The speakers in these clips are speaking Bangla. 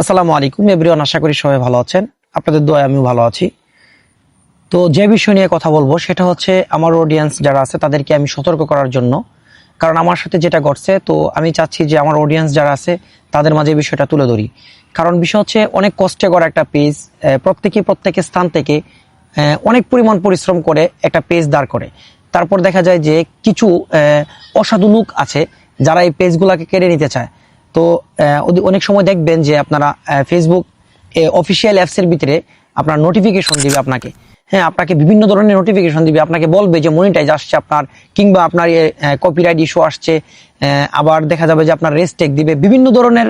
আসসালামু আলাইকুম, এভরিওয়ান, আশা করি সবাই ভালো আছেন। আপনাদের দোয়া আমিও ভালো আছি। তো যে বিষয় নিয়ে কথা বলব, সেটা হচ্ছে আমার অডিয়েন্স যারা আছে, তাদেরকে আমি সতর্ক করার জন্য। কারণ আমার সাথে যেটা ঘটছে, তো আমি চাচ্ছি যে আমার অডিয়েন্স যারা আছে, তাদের মাঝে বিষয়টা তুলে ধরি। কারণ বিষয় হচ্ছে, অনেক কষ্টে করা একটা পেজ প্রত্যেকে প্রত্যেকের স্থান থেকে অনেক পরিমাণ পরিশ্রম করে একটা পেজ দাঁড় করে। তারপর দেখা যায় যে কিছু অসাধু লোক আছে, যারা এই পেজগুলোকে কেড়ে নিতে চায়। তো অনেক সময় দেখবেন যে আপনারা ফেসবুক অফিসিয়াল অ্যাপসের ভিতরে আপনার নোটিফিকেশন দিবে আপনাকে। হ্যাঁ আপনাকে বিভিন্ন ধরনের নোটিফিকেশন দিবে। আপনাকে বলবে যে মনিটাইজ আসছে আপনার, কিংবা আপনার কপিরাইট ইস্যু আসছে আবার দেখা যাবে যে আপনার রেস্টেক দিবে। বিভিন্ন ধরনের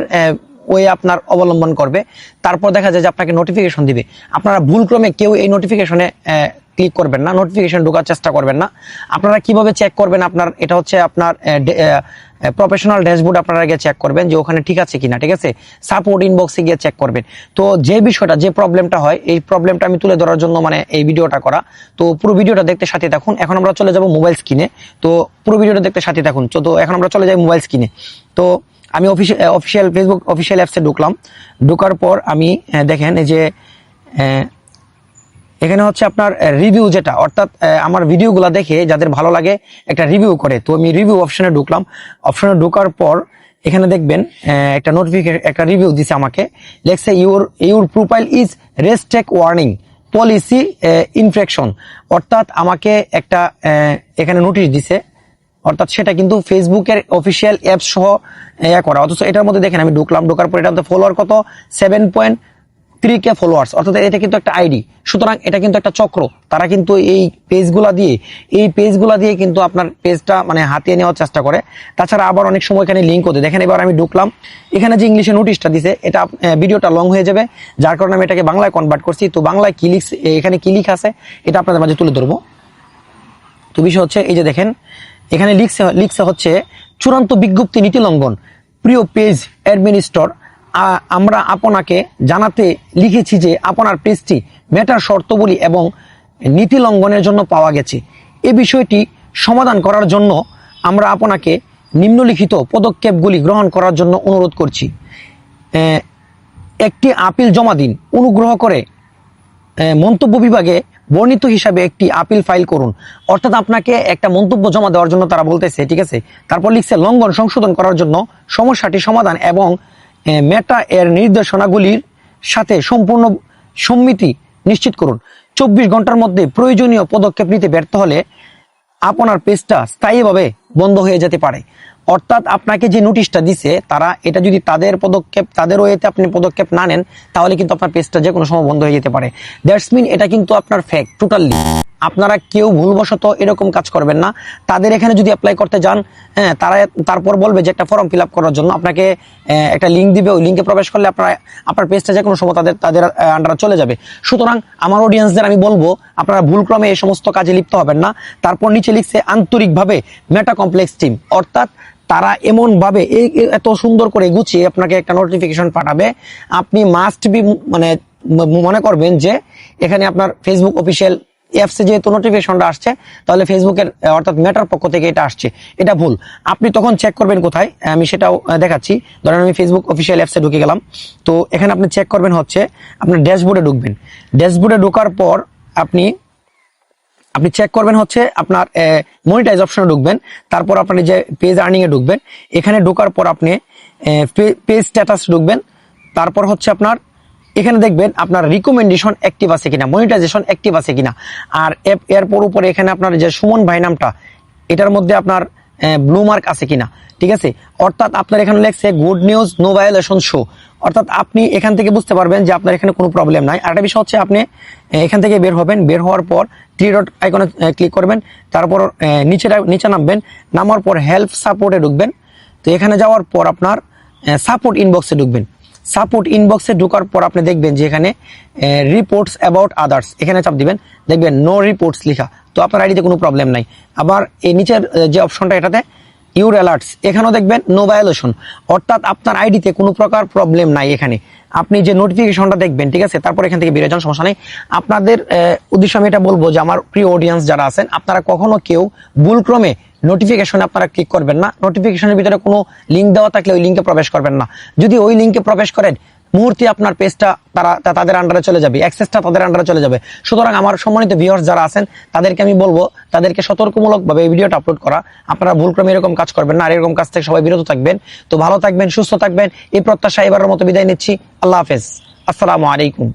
ওয়ে আপনার অবলম্বন করবে। তারপর দেখা যায় যে আপনাকে নোটিফিকেশন দিবে। আপনারা ভুলক্রমে কেউ এই নোটিফিকেশনে ক্লিক করবেন না। নোটিফিকেশন ঢোকার চেষ্টা করবেন না। আপনারা কীভাবে চেক করবেন আপনার, এটা হচ্ছে আপনার প্রফেশনাল ড্যাশবোর্ড আপনারা গিয়ে চেক করবেন যে ওখানে ঠিক আছে কিনা, ঠিক আছে? সাপোর্ট ইনবক্সে গিয়ে চেক করবেন। তো যে বিষয়টা, যে প্রবলেমটা হয়, এই প্রবলেমটা আমি তুলে ধরার জন্য মানে এই ভিডিওটা করা। তো পুরো ভিডিওটা দেখতে সাথে থাকুন। এখন আমরা চলে যাব মোবাইল স্ক্রিনে তো পুরো ভিডিওটা দেখতে সাথে থাকুন। তো এখন আমরা চলে যাই মোবাইল স্ক্রিনে তো আমি অফিসিয়াল ফেসবুক অফিসিয়াল অ্যাপসে ঢুকলাম। ঢোকার পর আমি দেখেন এই যে এখানে হচ্ছে আপনার রিভিউ যেটা, অর্থাৎ আমার ভিডিওগুলো দেখে যাদের ভালো লাগে একটা রিভিউ করে। তো আমি রিভিউ অপশনে ঢুকলাম। অপশনে ঢোকার পর এখানে দেখবেন একটা নোটিফিকেশন একটা রিভিউ দিছে আমাকে। লেখছে your your profile is restricted warning policy infraction অর্থাৎ আমাকে একটা এখানে নোটিশ দিছে। অর্থাৎ সেটা কিন্তু ফেসবুকের অফিসিয়াল অ্যাপ সহ ইয়া করা। অথচ এটার মধ্যে দেখেন আমি ঢুকলাম। ঢোকার পর মধ্যে ফলোয়ার কত? Seven point three K followers অর্থাৎ এটা কিন্তু একটা আইডি সুতরাং এটা কিন্তু একটা চক্র। তারা কিন্তু এই পেজগুলা দিয়ে, এই পেজগুলা দিয়ে কিন্তু আপনার পেজটা মানে হাতিয়ে নেওয়ার চেষ্টা করে। তাছাড়া আবার অনেক সময় এখানে লিঙ্ক হতে দেখেন এবার আমি ঢুকলাম। এখানে যে ইংলিশে নোটিশটা দিছে, এটা ভিডিওটা লং হয়ে যাবে, যার কারণে আমি এটাকে বাংলায় কনভার্ট করছি। তো বাংলায় কি লিখছে এখানে কি লিখ আছে, এটা আপনাদের মাঝে তুলে ধরবো। তো বিষয় হচ্ছে, এই যে দেখেন, এখানে লিখছে লিখছে হচ্ছে, চূড়ান্ত বিজ্ঞপ্তি নীতি লঙ্ঘন, প্রিয় পেজ অ্যাডমিনিস্টর আমরা আপনাকে জানাতে লিখেছি যে আপনার পেজটি মেটার শর্তবলী এবং নীতি লঙ্ঘনের জন্য পাওয়া গেছে। এ বিষয়টি সমাধান করার জন্য আমরা আপনাকে নিম্নলিখিত পদক্ষেপগুলি গ্রহণ করার জন্য অনুরোধ করছি। একটি আপিল জমা দিন। অনুগ্রহ করে মন্তব্য বিভাগে বর্ণিত হিসাবে একটি আপিল ফাইল করুন। অর্থাৎ আপনাকে একটা মন্তব্য জমা দেওয়ার জন্য তারা বলতেছে, ঠিক আছে? তারপর লিখছে, লঙ্ঘন সংশোধন করার জন্য সমস্যাটি সমাধান এবং মেটা এর নির্দেশনাগুলির সাথে সম্পূর্ণ সম্মিতি নিশ্চিত করুন। চব্বিশ ঘণ্টার মধ্যে প্রয়োজনীয় পদক্ষেপ নিতে ব্যর্থ হলে আপনার পেজটা স্থায়ীভাবে বন্ধ হয়ে যেতে পারে। অর্থাৎ আপনাকে যে নোটিশটা দিছে, তারা এটা যদি তাদের পদক্ষেপ, তাদের ওয়েতে আপনি পদক্ষেপ না নেন, তাহলে কিন্তু আপনার পেজটা যে কোনো সময় বন্ধ হয়ে যেতে পারে। দ্যাটস মিন এটা কিন্তু আপনার ফেক টোটালি আপনারা কেউ ভুলবশত এরকম কাজ করবেন না। তাদের এখানে যদি অ্যাপ্লাই করতে যান হ্যাঁ তারা তারপর বলবে যে একটা ফর্ম ফিল করার জন্য। আপনাকে একটা লিঙ্ক দিবে। ওই লিঙ্কে প্রবেশ করলে আপনার আপনার পেজটা যে কোনো সময় তাদের তাদের আন্ডারে চলে যাবে। সুতরাং আমার অডিয়েন্সদের আমি বলব, আপনারা ভুলক্রমে এই সমস্ত কাজে লিপ্ত হবেন না। তারপর নিচে লিখছে আন্তরিকভাবে মেটা কমপ্লেক্স টিম অর্থাৎ তারা এমন ভাবে এই এই এত সুন্দর করে গুছিয়ে আপনাকে একটা নোটিফিকেশন পাঠাবে। আপনি মাস্ট বি মানে মনে করবেন যে এখানে আপনার ফেসবুক অফিসিয়াল অ্যাপসে যেহেতু নোটিফিকেশনটা আসছে, তাহলে ফেসবুকের অর্থাৎ মেটার পক্ষ থেকে এটা আসছে। এটা ভুল। আপনি তখন চেক করবেন কোথায়? আমি সেটাও দেখাচ্ছি। ধরেন আমি ফেসবুক অফিসিয়াল অ্যাপসে ঢুকে গেলাম। তো এখানে আপনি চেক করবেন হচ্ছে আপনার ড্যাশবোর্ডে ঢুকবেন। ড্যাশবোর্ডে ঢোকার পর আপনি আপনি চেক করবেন হচ্ছে আপনার মনিটাইজ অপশনে ঢুকবেন। তারপর আপনি যে পেজ আর্নিং এ ঢুকবেন, এখানে ঢোকার পর আপনি পেজ স্ট্যাটাস ঢুকবেন। তারপর হচ্ছে আপনার এখানে দেখবেন আপনার রিকমেন্ডেশন অ্যাক্টিভ আছে কিনা মনিটাইজেশন অ্যাক্টিভ আছে কিনা। আর এর- এরপর উপরে এখানে আপনার যে সুমন ভাই নামটা, এটার মধ্যে আপনার ব্লু মার্ক আছে কিনা, ঠিক আছে? অর্থাৎ আপনার এখানে লেখছে good news no violation show অর্থাৎ আপনি এখান থেকে বুঝতে পারবেন যে আপনার এখানে কোনো প্রবলেম নাই। আর একটা বিষয় হচ্ছে আপনি এখান থেকে বের হবেন। বের হওয়ার পর থ্রি ডট আইকনে ক্লিক করবেন। তারপর নিচে নিচে নামবেন। নামার পর হেল্প সাপোর্টে ঢুকবেন। তো এখানে যাওয়ার পর আপনার সাপোর্ট ইনবক্সে ঢুকবেন। সাপোর্ট ইনবক্সে ঢোকার পর আপনি দেখবেন যে এখানে রিপোর্টস অ্যাবাউট আদার্স এখানে চাপ দিবেন, দেখবেন নো রিপোর্টস লেখা। তো আপনার আইডিতে কোনো প্রবলেম নাই। আবার এই নিচের যে অপশনটা এটাতে ইউর অ্যালার্টস এখানেও দেখবেন নো ভায়োলেশন অর্থাৎ আপনার আইডিতে কোনো প্রকার প্রবলেম নাই এখানে। আপনি যে নোটিফিকেশনটা দেখবেন, ঠিক আছে? তারপর এখান থেকে বেরিয়ে যান, সমস্যা নেই। আপনাদের উদ্দেশ্যে আমি এটা বলব যে আমার প্রিয় অডিয়েন্স যারা আছেন, আপনারা কখনো কেউ ভুলক্রমে নোটিফিকেশনে আপনারা ক্লিক করবেন না। নোটিফিকেশনের ভিতরে কোনো লিঙ্ক দেওয়া থাকলে ওই লিঙ্কে প্রবেশ করবেন না। যদি ওই লিঙ্কে প্রবেশ করেন মুহূর্তে আপনার পেজটা তারা তাদের আন্ডারে চলে যাবে অ্যাক্সেসটা তাদের আন্ডারে চলে যাবে। সুতরাং আমার সম্মানিত ভিউয়ার্স যারা আছেন, তাদেরকে আমি বলব, তাদেরকে সতর্কমূলকভাবে এই ভিডিওটা আপলোড করা। আপনারা ভুলক্রমে এরকম কাজ করবেন না, আর এরকম কাজ থেকে সবাই বিরত থাকবেন। তো ভালো থাকবেন, সুস্থ থাকবেন, এই প্রত্যাশা এবারের মতো বিদায় নিচ্ছি। আল্লাহ হাফেজ। আসসালামু আলাইকুম।